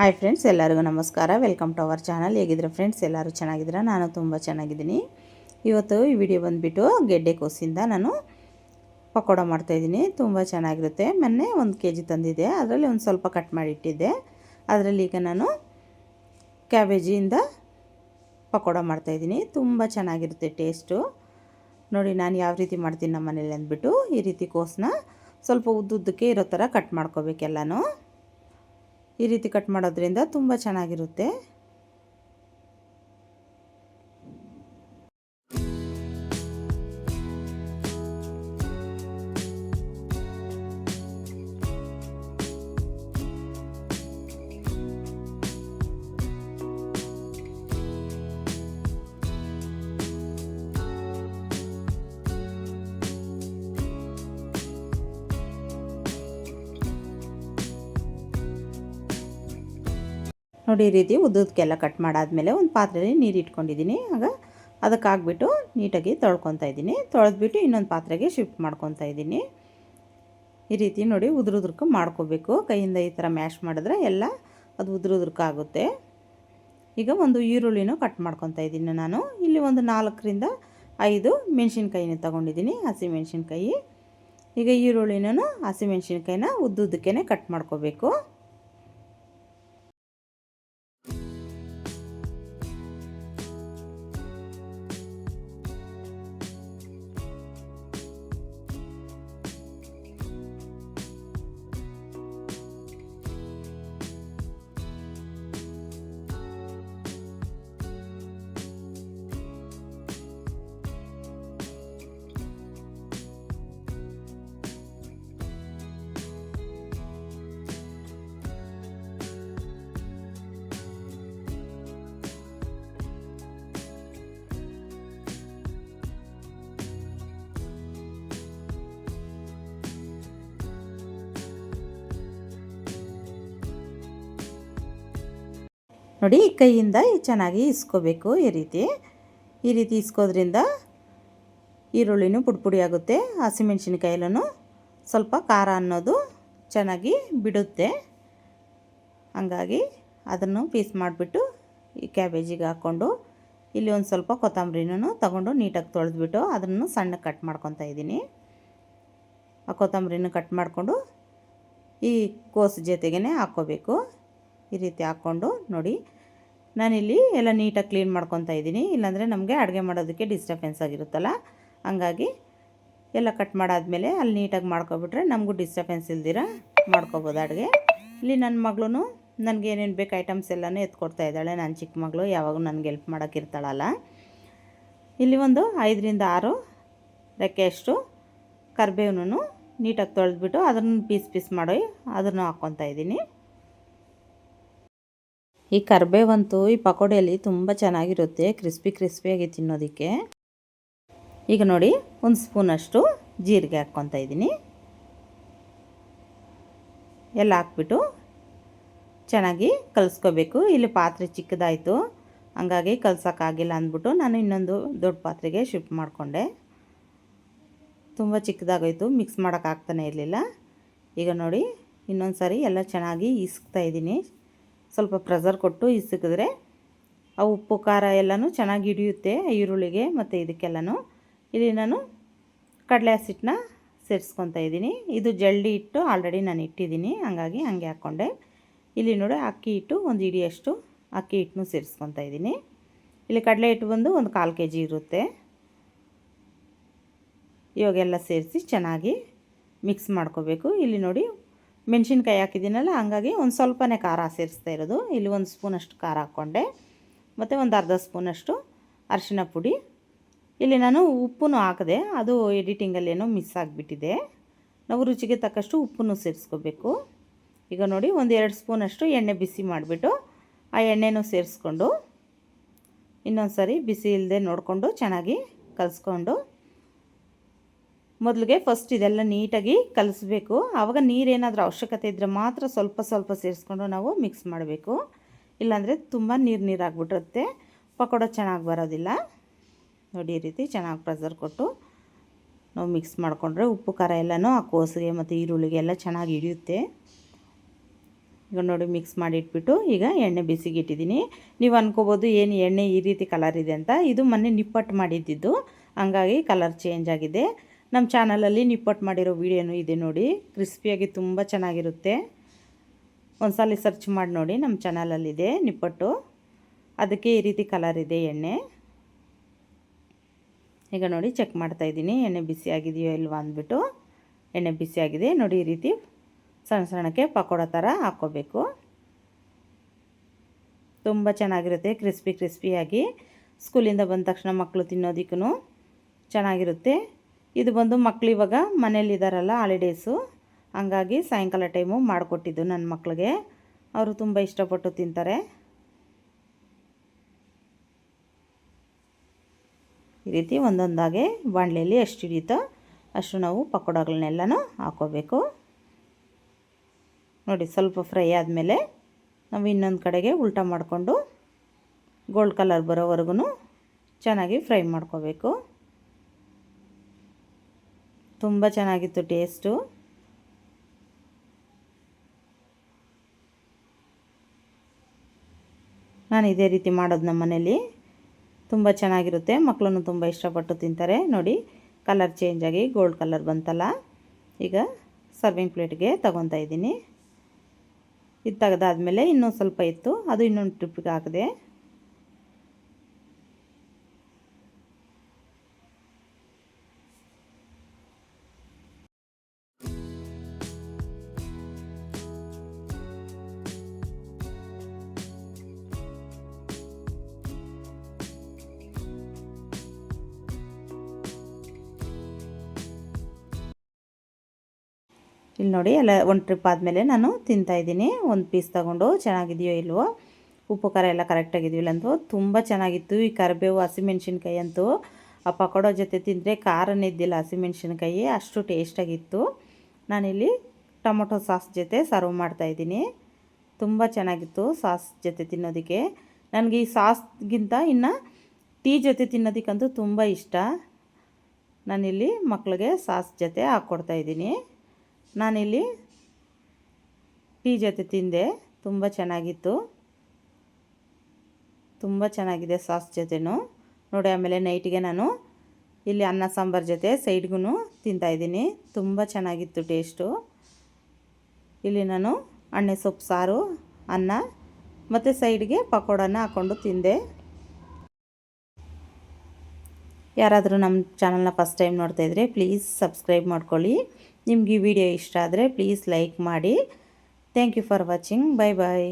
Hi friends ಎಲ್ಲರಿಗೂ ನಮಸ್ಕಾರ. Welcome to our channel ಹೇಗಿದ್ರೆ ಫ್ರೆಂಡ್ಸ್ ಎಲ್ಲರೂ ಚೆನ್ನಾಗಿದ್ದೀರಾ? ನಾನು ತುಂಬ ಚೆನ್ನಾಗಿದ್ದೀನಿ. ಇವತ್ತು ಈ ವಿಡಿಯೋ ಬಂದುಬಿಟ್ಟು ಗೆಡ್ಡೆ ಕೋಸಿಂದ ನಾನು ಪಕೋಡ ಮಾಡ್ತಾಯಿದ್ದೀನಿ ತುಂಬ ಚೆನ್ನಾಗಿರುತ್ತೆ. ಮೊನ್ನೆ ಒಂದು ಕೆ ಜಿ ತಂದಿದ್ದೆ. ಅದರಲ್ಲಿ ಒಂದು ಸ್ವಲ್ಪ ಕಟ್ ಮಾಡಿಟ್ಟಿದ್ದೆ ಅದರಲ್ಲಿ ಈಗ ನಾನು ಕ್ಯಾಬೇಜಿಯಿಂದ ಪಕೋಡ ಮಾಡ್ತಾಯಿದ್ದೀನಿ ತುಂಬ ಚೆನ್ನಾಗಿರುತ್ತೆ ಟೇಸ್ಟು ನೋಡಿ, ನಾನು ಯಾವ ರೀತಿ ಮಾಡ್ತೀನಿ ನಮ್ಮ ಮನೇಲಿ ಅಂದ್ಬಿಟ್ಟು ಈ ರೀತಿ ಕೋಸನ್ನ ಸ್ವಲ್ಪ ಉದ್ದುದ್ದಕ್ಕೆ ಇರೋ ಥರ ಕಟ್ ಮಾಡ್ಕೋಬೇಕೆಲ್ಲನೂ ಈ ರೀತಿ ಕಟ್ ಮಾಡೋದ್ರಿಂದ ತುಂಬ ಚೆನ್ನಾಗಿರುತ್ತೆ. ನೋಡಿ ಈ ರೀತಿ ಉದ್ದದಕ್ಕೆಲ್ಲ ಕಟ್ ಮಾಡಾದಮೇಲೆ ಒಂದು ಪಾತ್ರೆಯಲ್ಲಿ ನೀರು ಇಟ್ಕೊಂಡಿದ್ದೀನಿ ಆಗ ಅದಕ್ಕೆ ಹಾಕ್ಬಿಟ್ಟು ನೀಟಾಗಿ ತೊಳ್ಕೊತಾ ಇದ್ದೀನಿ. ತೊಳೆದ್ಬಿಟ್ಟು ಇನ್ನೊಂದು ಪಾತ್ರೆಗೆ ಶಿಫ್ಟ್ ಮಾಡ್ಕೊತಾ ಇದ್ದೀನಿ. ಈ ರೀತಿ ನೋಡಿ ಉದುರುದ್ರಕ್ಕೆ ಮಾಡ್ಕೋಬೇಕು. ಕೈಯಿಂದ ಈ ಥರ ಮ್ಯಾಶ್ ಮಾಡಿದ್ರೆ ಎಲ್ಲ ಅದು ಉದುರುದ್ರಕ್ಕಾಗುತ್ತೆ ಈಗ ಒಂದು ಈರುಳ್ಳಿನೂ ಕಟ್ ಮಾಡ್ಕೊತಾ ಇದ್ದೀನಿ ನಾನು. ಇಲ್ಲಿ ಒಂದು ನಾಲ್ಕರಿಂದ ಐದು ಮೆಣಸಿನ್ಕಾಯಿನ ತೊಗೊಂಡಿದ್ದೀನಿ, ಹಸಿ ಮೆಣಸಿನ್ಕಾಯಿ. ಈಗ ಈರುಳ್ಳಿನೂ ಹಸಿ ಮೆಣಸಿನ್ಕಾಯಿನ ಉದ್ದುದ್ದಕ್ಕೆ ಕಟ್ ಮಾಡ್ಕೋಬೇಕು. ನೋಡಿ ಕೈಯಿಂದ ಚೆನ್ನಾಗಿ ಇಸ್ಕೋಬೇಕು ಈ ರೀತಿ. ಈ ರೀತಿ ಇಸ್ಕೋದ್ರಿಂದ ಈರುಳ್ಳಿನೂ ಪುಡಿ ಪುಡಿ ಆಗುತ್ತೆ ಹಸಿಮೆಣ್ಸಿನ್ಕಾಯಲ್ಲೂ ಸ್ವಲ್ಪ ಖಾರ ಅನ್ನೋದು ಚೆನ್ನಾಗಿ ಬಿಡುತ್ತೆ. ಹಂಗಾಗಿ ಅದನ್ನು ಪೀಸ್ ಮಾಡಿಬಿಟ್ಟು ಈ ಕ್ಯಾಬೇಜಿಗೆ ಹಾಕ್ಕೊಂಡು ಇಲ್ಲಿ ಒಂದು ಸ್ವಲ್ಪ ಕೊತ್ತಂಬರಿನೂ ತಗೊಂಡು ನೀಟಾಗಿ ತೊಳೆದ್ಬಿಟ್ಟು ಅದನ್ನು ಸಣ್ಣ ಕಟ್ ಮಾಡ್ಕೊತಾ ಇದ್ದೀನಿ. ಆ ಕೊತ್ತಂಬರಿನ ಕಟ್ ಮಾಡಿಕೊಂಡು ಈ ಕೋಸು ಜೊತೆಗೇ ಹಾಕ್ಕೋಬೇಕು. ಈ ರೀತಿ ಹಾಕ್ಕೊಂಡು ನೋಡಿ. ನಾನಿಲ್ಲಿ ಎಲ್ಲ ನೀಟಾಗಿ ಕ್ಲೀನ್ ಮಾಡ್ಕೊತಾ ಇದ್ದೀನಿ. ಇಲ್ಲಾಂದರೆ ನಮಗೆ ಅಡುಗೆ ಮಾಡೋದಕ್ಕೆ ಡಿಸ್ಟರ್ಬೆನ್ಸ್ ಆಗಿರುತ್ತಲ್ಲ. ಹಂಗಾಗಿ ಎಲ್ಲ ಕಟ್ ಮಾಡಾದಮೇಲೆ ಅಲ್ಲಿ ನೀಟಾಗಿ ಮಾಡ್ಕೊಬಿಟ್ರೆ ನಮಗೂ ಡಿಸ್ಟರ್ಬೆನ್ಸ್ ಇಲ್ದಿರ? ಮಾಡ್ಕೊಬೋದು ಅಡುಗೆ. ಇಲ್ಲಿ ನನ್ನ ಮಗಳೂ ನನಗೆ ಏನೇನು ಬೇಕು ಐಟಮ್ಸ್ ಎಲ್ಲನೂ ಎತ್ಕೊಡ್ತಾ ಇದ್ದಾಳೆ. ನನ್ನ ಚಿಕ್ಕ ಮಗಳು ಯಾವಾಗೂ ನನಗೆ ಹೆಲ್ಪ್ ಮಾಡೋಕ್ಕಿರ್ತಾಳಲ್ಲ ಇಲ್ಲಿ ಒಂದು ಐದರಿಂದ ಆರು ರೆಕ್ಕೆಯಷ್ಟು ಕರಿಬೇವನೂ ನೀಟಾಗಿ ತೊಳೆದ್ಬಿಟ್ಟು ಅದನ್ನು ಪೀಸ್ ಪೀಸ್ ಮಾಡಿ ಅದನ್ನು ಹಾಕ್ಕೊತಾ ಇದ್ದೀನಿ. ಈ ಕರ್ಬೇವಂತೂ ಈ ಪಕೋಡೆಯಲ್ಲಿ ತುಂಬ ಚೆನ್ನಾಗಿರುತ್ತೆ, ಕ್ರಿಸ್ಪಿ ಕ್ರಿಸ್ಪಿಯಾಗಿ ತಿನ್ನೋದಕ್ಕೆ. ಈಗ ನೋಡಿ, ಒಂದು ಸ್ಪೂನಷ್ಟು ಜೀರಿಗೆ ಹಾಕ್ಕೊತಾ ಇದ್ದೀನಿ. ಎಲ್ಲ ಹಾಕ್ಬಿಟ್ಟು ಚೆನ್ನಾಗಿ ಕಲಿಸ್ಕೋಬೇಕು. ಇಲ್ಲಿ ಪಾತ್ರೆ ಚಿಕ್ಕದಾಯಿತು. ಹಂಗಾಗಿ ಕಲ್ಸೋಕ್ಕಾಗಿಲ್ಲ ಅಂದ್ಬಿಟ್ಟು ನಾನು ಇನ್ನೊಂದು ದೊಡ್ಡ ಪಾತ್ರೆಗೆ ಶಿಫ್ಟ್ ಮಾಡಿಕೊಂಡೆ. ತುಂಬ ಚಿಕ್ಕದಾಗೋಯ್ತು, ಮಿಕ್ಸ್ ಮಾಡೋಕ್ಕಾಗ್ತಾನೆ ಇರಲಿಲ್ಲ. ಈಗ ನೋಡಿ ಇನ್ನೊಂದು ಸಾರಿ ಎಲ್ಲ ಚೆನ್ನಾಗಿ ಇಸ್ಕ್ತಾ ಇದ್ದೀನಿ. ಸ್ವಲ್ಪ ಪ್ರೆಸರ್ ಕೊಟ್ಟು ಇಸಿಕಿದ್ರೆ ಆ ಉಪ್ಪು, ಖಾರ ಎಲ್ಲನೂ ಚೆನ್ನಾಗಿ ಹಿಡಿಯುತ್ತೆ ಈರುಳ್ಳಿಗೆ ಮತ್ತು ಇದಕ್ಕೆಲ್ಲನೂ. ಇಲ್ಲಿ ನಾನು ಕಡಲೆ ಹಸಿಟ್ಟನ್ನ ಸೇರಿಸ್ಕೊತಾ ಇದ್ದೀನಿ. ಇದು ಜಲ್ಡಿ ಇಟ್ಟು ಆಲ್ರೆಡಿ ನಾನು ಇಟ್ಟಿದ್ದೀನಿ. ಹಂಗಾಗಿ ಹಂಗೆ ಹಾಕ್ಕೊಂಡೆ. ಇಲ್ಲಿ ನೋಡಿ ಅಕ್ಕಿ ಹಿಟ್ಟು ಒಂದು ಇಡಿಯಷ್ಟು ಅಕ್ಕಿ ಹಿಟ್ಟನ್ನು ಸೇರಿಸ್ಕೊತಾ ಇದ್ದೀನಿ. ಇಲ್ಲಿ ಕಡಲೆ ಹಿಟ್ಟು ಬಂದು ಒಂದು ಕಾಲು ಕೆ ಜಿ ಇರುತ್ತೆ. ಇವಾಗೆಲ್ಲ ಸೇರಿಸಿ ಚೆನ್ನಾಗಿ ಮಿಕ್ಸ್ ಮಾಡ್ಕೋಬೇಕು. ಇಲ್ಲಿ ನೋಡಿ ಮೆಣಸಿನ್ಕಾಯಿ ಹಾಕಿದ್ದೀನಲ್ಲ, ಹಂಗಾಗಿ ಒಂದು ಸ್ವಲ್ಪನೇ ಖಾರ ಸೇರಿಸ್ತಾ ಇರೋದು. ಇಲ್ಲಿ ಒಂದು ಸ್ಪೂನಷ್ಟು ಖಾರ ಹಾಕ್ಕೊಂಡೆ. ಮತ್ತು ಒಂದು ಅರ್ಧ ಸ್ಪೂನಷ್ಟು ಅರಿಶಿನ ಪುಡಿ. ಇಲ್ಲಿ ನಾನು ಉಪ್ಪು ಹಾಕಿದೆ, ಅದು ಎಡಿಟಿಂಗಲ್ಲಿ ಏನೋ ಮಿಸ್ ಆಗಿಬಿಟ್ಟಿದೆ. ನಾವು ರುಚಿಗೆ ತಕ್ಕಷ್ಟು ಉಪ್ಪನ್ನು ಸೇರಿಸ್ಕೋಬೇಕು. ಈಗ ನೋಡಿ, ಒಂದು ಎರಡು ಸ್ಪೂನಷ್ಟು ಎಣ್ಣೆ ಬಿಸಿ ಮಾಡಿಬಿಟ್ಟು ಆ ಎಣ್ಣೆನೂ ಸೇರಿಸ್ಕೊಂಡು ಇನ್ನೊಂದು ಸರಿ ಬಿಸಿ ಇಲ್ಲದೆ ನೋಡಿಕೊಂಡು ಚೆನ್ನಾಗಿ ಕಲಿಸ್ಕೊಂಡು ಮೊದಲಿಗೆ ಫಸ್ಟ್ ಇದೆಲ್ಲ ನೀಟಾಗಿ ಕಲಿಸ್ಬೇಕು. ಆವಾಗ ನೀರೇನಾದರೂ ಅವಶ್ಯಕತೆ ಇದ್ದರೆ ಮಾತ್ರ ಸ್ವಲ್ಪ ಸ್ವಲ್ಪ ಸೇರಿಸ್ಕೊಂಡು ನಾವು ಮಿಕ್ಸ್ ಮಾಡಬೇಕು. ಇಲ್ಲಾಂದರೆ ತುಂಬ ನೀರು ನೀರಾಗ್ಬಿಟ್ಟಿರುತ್ತೆ. ಪಕೋಡ ಚೆನ್ನಾಗಿ ಬರೋದಿಲ್ಲ. ನೋಡಿ ಈ ರೀತಿ ಚೆನ್ನಾಗಿ ಪ್ರೆಸರ್ ಕೊಟ್ಟು ನಾವು ಮಿಕ್ಸ್ ಮಾಡಿಕೊಂಡ್ರೆ ಉಪ್ಪು, ಖಾರ ಎಲ್ಲನೂ ಆ ಕೋಸಿಗೆ ಮತ್ತು ಈರುಳ್ಳಿಗೆ ಎಲ್ಲ ಚೆನ್ನಾಗಿ ಹಿಡಿಯುತ್ತೆ. ಈಗ ನೋಡಿ ಮಿಕ್ಸ್ ಮಾಡಿ ಇಟ್ಬಿಟ್ಟು ಈಗ ಎಣ್ಣೆ ಬಿಸಿಗೆ ಇಟ್ಟಿದ್ದೀನಿ ನೀವು ಅನ್ಕೋಬೋದು ಏನು ಎಣ್ಣೆ ಈ ರೀತಿ ಕಲರ್ ಇದೆ ಅಂತ. ಇದು ಮೊನ್ನೆ ನಿಪ್ಪಟ್ಟು ಮಾಡಿದ್ದಿದ್ದು. ಹಂಗಾಗಿ ಕಲರ್ ಚೇಂಜ್ ಆಗಿದೆ. ನಮ್ಮ ಚಾನಲಲ್ಲಿ ನಿಪ್ಪಟ್ಟು ಮಾಡಿರೋ ವೀಡಿಯೋನು ಇದೆ ನೋಡಿ. ಕ್ರಿಸ್ಪಿಯಾಗಿ ತುಂಬ ಚೆನ್ನಾಗಿರುತ್ತೆ. ಒಂದ್ಸಲ ಸರ್ಚ್ ಮಾಡಿ ನೋಡಿ, ನಮ್ಮ ಚಾನಲಲ್ಲಿದೆ ನಿಪ್ಪಟ್ಟು. ಅದಕ್ಕೆ ಈ ರೀತಿ ಕಲರ್ ಇದೆ ಎಣ್ಣೆ. ಈಗ ನೋಡಿ, ಚೆಕ್ ಮಾಡ್ತಾಯಿದ್ದೀನಿ ಎಣ್ಣೆ ಬಿಸಿ ಆಗಿದೆಯೋ ಇಲ್ವಾ ಅಂದ್ಬಿಟ್ಟು ಎಣ್ಣೆ ಬಿಸಿ ಆಗಿದೆ. ನೋಡಿ, ಈ ರೀತಿ ಸಣ್ಣ ಸಣ್ಣಕ್ಕೆ ಪಕೋಡ ಥರ ಹಾಕ್ಕೋಬೇಕು. ತುಂಬ ಚೆನ್ನಾಗಿರುತ್ತೆ, ಕ್ರಿಸ್ಪಿ ಕ್ರಿಸ್ಪಿಯಾಗಿ. ಸ್ಕೂಲಿಂದ ಬಂದ ತಕ್ಷಣ ಮಕ್ಕಳು ತಿನ್ನೋದಕ್ಕೂ ಚೆನ್ನಾಗಿರುತ್ತೆ. ಇದು ಬಂದು ಮಕ್ಕಳು ಇವಾಗ ಮನೇಲಿದ್ದಾರಲ್ಲ ಹಾಲಿಡೇಸು ಹಂಗಾಗಿ ಸಾಯಂಕಾಲ ಟೈಮು ಮಾಡಿಕೊಟ್ಟಿದ್ದು ನನ್ನ ಮಕ್ಕಳಿಗೆ ಅವರು ತುಂಬ ಇಷ್ಟಪಟ್ಟು ತಿಂತಾರೆ. ಈ ರೀತಿ ಒಂದೊಂದಾಗೆ ಬಾಣಲೆಯಲ್ಲಿ ಎಷ್ಟು ಹಿಡಿಯುತ್ತೋ, ಅಷ್ಟು ನಾವು ಪಕೋಡಗಳನ್ನೆಲ್ಲನೂ ಹಾಕೋಬೇಕು. ನೋಡಿ, ಸ್ವಲ್ಪ ಫ್ರೈ ಆದಮೇಲೆ ನಾವು ಇನ್ನೊಂದು ಕಡೆಗೆ ಉಲ್ಟಾ ಮಾಡಿಕೊಂಡು ಗೋಲ್ಡ್ ಕಲರ್ ಬರೋವರೆಗೂ ಚೆನ್ನಾಗಿ ಫ್ರೈ ಮಾಡ್ಕೋಬೇಕು. ತುಂಬ ಚೆನ್ನಾಗಿತ್ತು ಟೇಸ್ಟು. ನಾನು ಇದೇ ರೀತಿ ಮಾಡೋದು ನಮ್ಮ ಮನೇಲಿ. ತುಂಬ ಚೆನ್ನಾಗಿರುತ್ತೆ ಮಕ್ಕಳನ್ನು ತುಂಬ ಇಷ್ಟಪಟ್ಟು ತಿಂತಾರೆ. ನೋಡಿ, ಕಲರ್ ಚೇಂಜ್ ಆಗಿ ಗೋಲ್ಡ್ ಕಲರ್ ಬಂತಲ್ಲ. ಈಗ ಸರ್ವಿಂಗ್ ಪ್ಲೇಟ್ಗೆ ತಗೊತಾ ಇದ್ದೀನಿ. ಇದು ತೆಗೆದಾದ್ಮೇಲೆ ಇನ್ನೂ ಸ್ವಲ್ಪ ಇತ್ತು, ಅದು ಇನ್ನೊಂದು ಟ್ರಿಪ್ಗೆ ಹಾಕಿದೆ. ಇಲ್ಲಿ ನೋಡಿ ಎಲ್ಲ ಒಂದು ಟ್ರಿಪ್ ಆದಮೇಲೆ ನಾನು ತಿಂತಾಯಿದ್ದೀನಿ ಒಂದು ಪೀಸ್ ತಗೊಂಡು ಚೆನ್ನಾಗಿದೆಯೋ ಇಲ್ವೋ, ಉಪ್ಪು, ಖಾರ ಎಲ್ಲ ಕರೆಕ್ಟಾಗಿದೆಯಲ್ಲ ಅಂತೂ ತುಂಬ ಚೆನ್ನಾಗಿತ್ತು. ಈ ಕರಿಬೇವು, ಹಸಿಮೆಣ್ಸಿನ್ಕಾಯಿ ಅಂತೂ ಆ ಪಕೋಡೋ ಜೊತೆ ತಿಂದರೆ ಖಾರನೇ ಇದ್ದಿಲ್ಲ ಹಸಿಮೆಣ್ಸಿನ್ಕಾಯಿ, ಅಷ್ಟು ಟೇಸ್ಟಾಗಿತ್ತು ನಾನಿಲ್ಲಿ ಟೊಮೊಟೊ ಸಾಸ್ ಜೊತೆ ಸರ್ವ್ ಮಾಡ್ತಾಯಿದ್ದೀನಿ ತುಂಬ ಚೆನ್ನಾಗಿತ್ತು ಸಾಸ್ ಜೊತೆ ತಿನ್ನೋದಕ್ಕೆ. ನನಗೆ ಈ ಸಾಸ್ಗಿಂತ ಇನ್ನು ಟೀ ಜೊತೆ ತಿನ್ನೋದಕ್ಕಂತೂ ತುಂಬ ಇಷ್ಟ. ನಾನಿಲ್ಲಿ ಮಕ್ಕಳಿಗೆ ಸಾಸ್ ಜೊತೆ ಹಾಕ್ಕೊಡ್ತಾಯಿದ್ದೀನಿ ನಾನಿಲ್ಲಿ ಟೀ ಜೊತೆ ತಿಂದೆ. ತುಂಬ ಚೆನ್ನಾಗಿತ್ತು. ತುಂಬ ಚೆನ್ನಾಗಿದೆ ಸಾಸ್ ಜೊತೆನೂ. ನೋಡಿ, ಆಮೇಲೆ ನೈಟಿಗೆ ನಾನು ಇಲ್ಲಿ ಅನ್ನ ಸಾಂಬಾರು ಜೊತೆ ಸೈಡ್ಗೂ ತಿಂತಾಯಿದ್ದೀನಿ ತುಂಬ ಚೆನ್ನಾಗಿತ್ತು ಟೇಸ್ಟು. ಇಲ್ಲಿ ನಾನು ಅಣ್ಣೆ ಸೊಪ್ಪು, ಸಾರು, ಅನ್ನ ಮತ್ತು ಸೈಡ್ಗೆ ಪಕೋಡನ ಹಾಕ್ಕೊಂಡು ತಿಂದೆ. ಯಾರಾದರೂ ನಮ್ಮ ಚಾನಲ್ನ ಫಸ್ಟ್ ಟೈಮ್ ನೋಡ್ತಾಯಿದ್ರೆ ಪ್ಲೀಸ್ ಸಬ್ಸ್ಕ್ರೈಬ್ ಮಾಡ್ಕೊಳ್ಳಿ. ನಿಮ್ಗೆ ಈ ವಿಡಿಯೋ ಇಷ್ಟ ಆದರೆ ಪ್ಲೀಸ್ ಲೈಕ್ ಮಾಡಿ. Thank you for watching bye bye